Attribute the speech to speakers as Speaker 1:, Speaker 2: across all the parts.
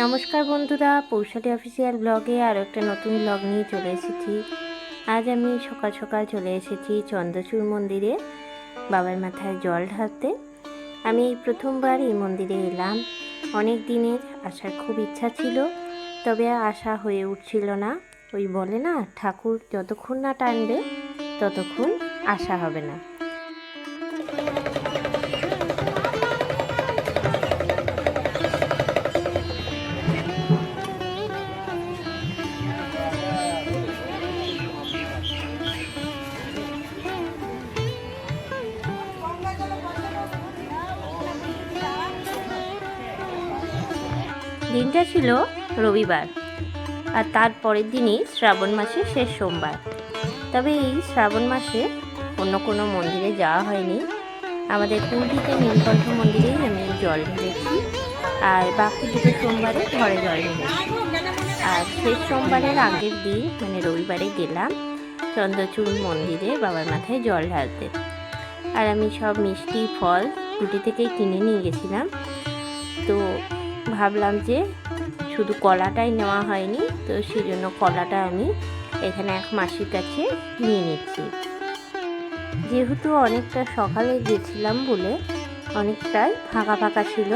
Speaker 1: নমস্কার বন্ধুরা, পৌষালি অফিসিয়াল ব্লগে আরও একটা নতুন ব্লগ নিয়ে চলে এসেছি। আজ আমি সকাল সকাল চলে এসেছি চন্দ্রচূড় মন্দিরে, বাবার মাথায় জল ঢালতে। আমি প্রথমবার এই মন্দিরে এলাম। অনেক দিনের আসার খুব ইচ্ছা ছিল, তবে আশা হয়ে উঠছিল না। ওই বলে না, ঠাকুর যতক্ষণ না টানবে, ততক্ষণ আশা হবে না। দিনটা ছিল রবিবার আর তার পরের দিনই শ্রাবণ মাসের শেষ সোমবার। তবে এই শ্রাবণ মাসে অন্য কোনো মন্দিরে যাওয়া হয়নি। আমাদের কুলটিতে নীলকণ্ঠ মন্দিরেই আমি জল ঢেলেছি আর বাকি দুটো সোমবারে ঘরে জল ঢেলেছি। আর শেষ সোমবারের আগের দিন মানে রবিবারে গেলাম চন্দ্রচূড় মন্দিরে বাবার মাথায় জল ঢালতে। আর আমি সব মিষ্টি ফল কুটি থেকেই কিনে নিয়ে গেছিলাম। তো ভাবলাম যে শুধু কলাটাই নেওয়া হয়নি, তো সেই জন্য কলাটা আমি এখানে এক মাসির কাছে নিয়ে নিচ্ছি। যেহেতু অনেকটা সকালে গেছিলাম বলে অনেকটাই ফাঁকা ফাঁকা ছিল,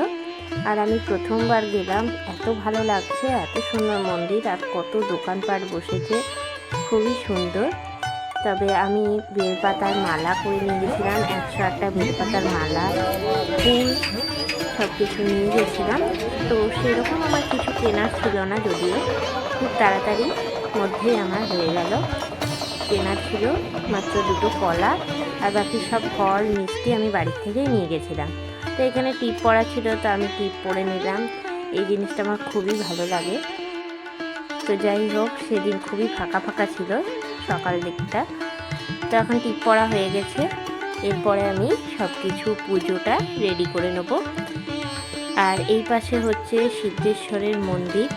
Speaker 1: আর আমি প্রথমবার গেলাম, এত ভালো লাগছে, এত সুন্দর মন্দির, আর কত দোকানপাট বসেছে, খুবই সুন্দর। তবে আমি বেলপাতার মালা করে নিয়ে গেছিলাম, একশো আটটা বেলপাতার মালা, ফুল সব কিছু নিয়ে গেছিলাম। তো সেরকম আমার কিছু কেনার ছিল না যদিও। খুব তাড়াতাড়ি মধ্যেই আমার হয়ে গেল। কেনার ছিল মাত্র দুটো কলা আর বাকি সব ফল, মিষ্টি আমি বাড়ির থেকেই নিয়ে গেছিলাম। তো এখানে টিপ পরা ছিল, তো আমি টিপ পরে নিলাম। এই জিনিসটা আমার খুবই ভালো লাগে। তো যাই হোক, সেদিন খুবই ফাঁকা ফাঁকা ছিল। সকাল দিকটা। তো এখন টিপ পরা হয়ে গেছে। এরপরে আমি সব কিছু পুজোটা রেডি করে নেব। আর এই পাশে হচ্ছে সিদ্ধেশ্বরের মন্দির।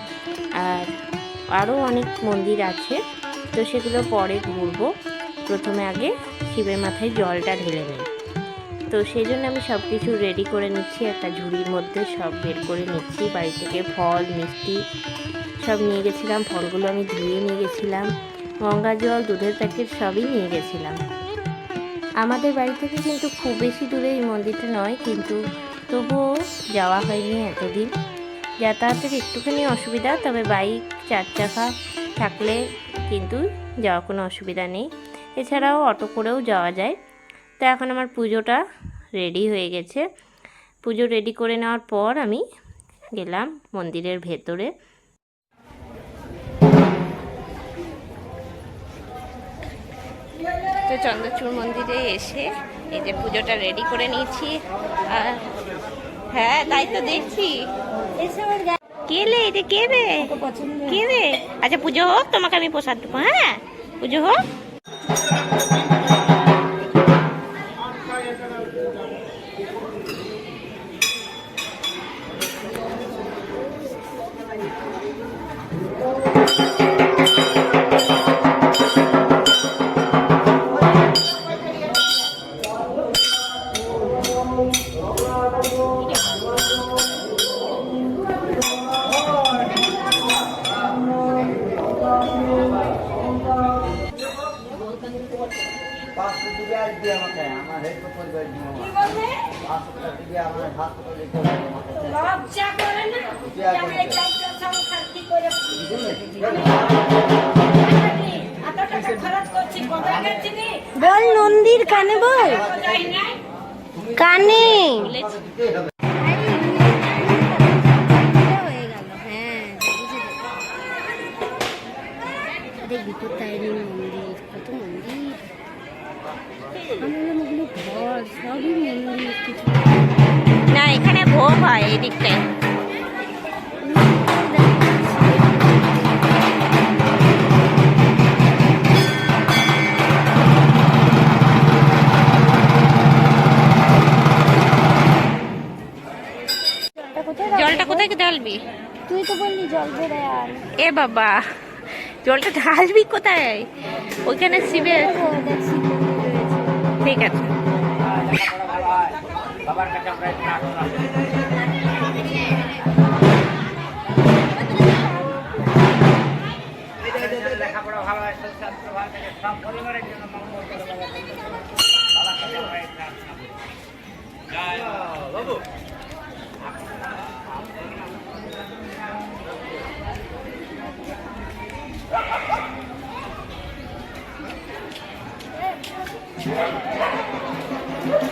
Speaker 1: আর আরও অনেক মন্দির আছে। তো সেগুলো পরে ঘুরবো। প্রথমে আগে শিবের মাথায় জলটা ঢেলে নিই। তো সেই জন্য আমি সব কিছু রেডি করে নিচ্ছি। একটা ঝুড়ির মধ্যে সব বের করে নিচ্ছি। বাড়ি থেকে ফল, মিষ্টি সব নিয়ে গেছিলাম। ফলগুলো আমি ধুয়ে নিয়ে গেছিলাম। গঙ্গা জল দুধের প্যাকেট সবই নিয়ে গেছিলাম। আমাদের বাড়ি থেকে কিন্তু খুব বেশি দূরে এই মন্দিরটা নয়, কিন্তু তবুও যাওয়া হয়নি এতদিন। যাতায়াতের একটুখানি অসুবিধা, তবে বাইক চার চাকা থাকলে কিন্তু যাওয়ার কোনো অসুবিধা নেই। এছাড়াও অটো করেও যাওয়া যায়। তো এখন আমার পুজোটা রেডি হয়ে গেছে। পুজো রেডি করে নেওয়ার পর আমি গেলাম মন্দিরের ভেতরে। তো চন্দ্রচূড় মন্দিরে এসে এই যে পুজোটা রেডি করে নিয়েছি। আর হ্যাঁ তাই তো দেখছি। কে লে? এটা কে রে কে রে আচ্ছা পুজো হোক, তোমাকে আমি প্রসাদ দেবো হ্যাঁ? পুজো হোক।
Speaker 2: দিয়ে আমাকে আমার আমার হাসপাতালে
Speaker 3: লজ্জা করে না? সংসার কি করে?
Speaker 1: বল নন্দীর কানে বল। কানে। হয়ে গেল হ্যাঁ দেখবি মন্দির আমাদের ওগুলো ঘর সবই মন্দির কিছু না এখানে ভোগ হয় এই দিকটায় জলটা কোথায় ঢালবি?
Speaker 4: তুই তো বললি জল ভরে
Speaker 1: এ বাবা জলটা ঢালবি কোথায়? ওইখানে শিবের ঠিক আছে।
Speaker 5: লেখাপড়া ভালো হয় ভালো সব পরিবারের জন্য মঙ্গল করে বাবার কাছে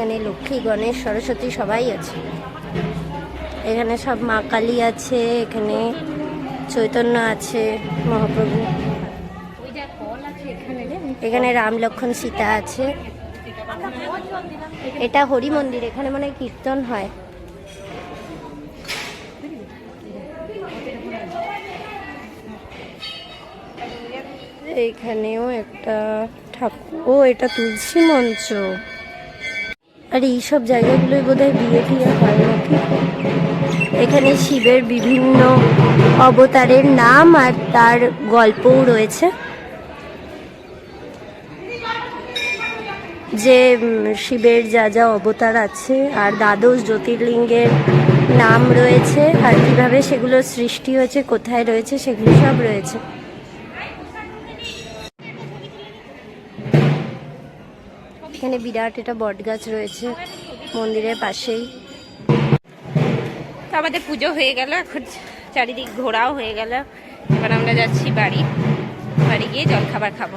Speaker 2: এখানে লক্ষ্মী, গণেশ, সরস্বতী সবাই আছে। এখানে সব মা কালী আছে, এখানে চৈতন্য আছে, মহাপ্রভু। এখানে রাম লক্ষণ সীতা আছে। এটা হরি মন্দির, এখানে মানে কীর্তন হয়। এখানেও একটা ঠাকুর, ও, এটা তুলসী মঞ্চ। আর এই এইসব জায়গাগুলোয় বোধহয় বিয়ে টিয়ে হয় নাকি? এখানে শিবের বিভিন্ন অবতারের নাম আর তার গল্পও রয়েছে। যে শিবের যা যা অবতার আছে আর দ্বাদশ জ্যোতির্লিঙ্গের নাম রয়েছে আর কীভাবে সেগুলো সৃষ্টি হয়েছে, কোথায় রয়েছে, সেগুলো সব রয়েছে। এখানে বিরাট এটা বট গাছ রয়েছে মন্দিরের পাশেই। তো আমাদের পুজো হয়ে গেল এখন চারিদিক ঘোরাও হয়ে গেল। এবার আমরা যাচ্ছি বাড়ি। বাড়ি গিয়ে জল খাবার খাব।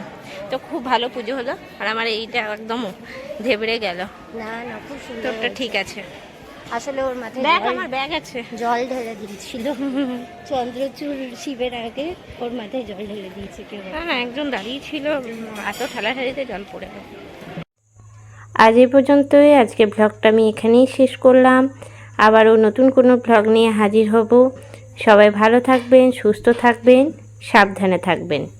Speaker 2: তো খুব ভালো পুজো হলো আর আমার এইটা একদম ধেবড়ে গেল।
Speaker 6: না না খুব সুন্দর
Speaker 2: তোরটা ঠিক আছে।
Speaker 6: আসলে ওর মাথায়
Speaker 2: ব্যাগ আমার ব্যাগ আছে।
Speaker 6: জল ঢেলে দিয়েছিল। চন্দ্রচূড় শিবের আগে ওর মাথায় জল ঢেলে দিয়েছে কেউ।
Speaker 2: না না একজন দাঁড়িয়ে ছিল এত ঠেলাঠেলিতে জল পড়ে গেল। আজ এই পর্যন্তই। আজকে ব্লগটা আমি এখানেই শেষ করলাম। আবারও নতুন কোনো ব্লগ নিয়ে হাজির হব। সবাই ভালো থাকবেন, সুস্থ থাকবেন, সাবধানে থাকবেন।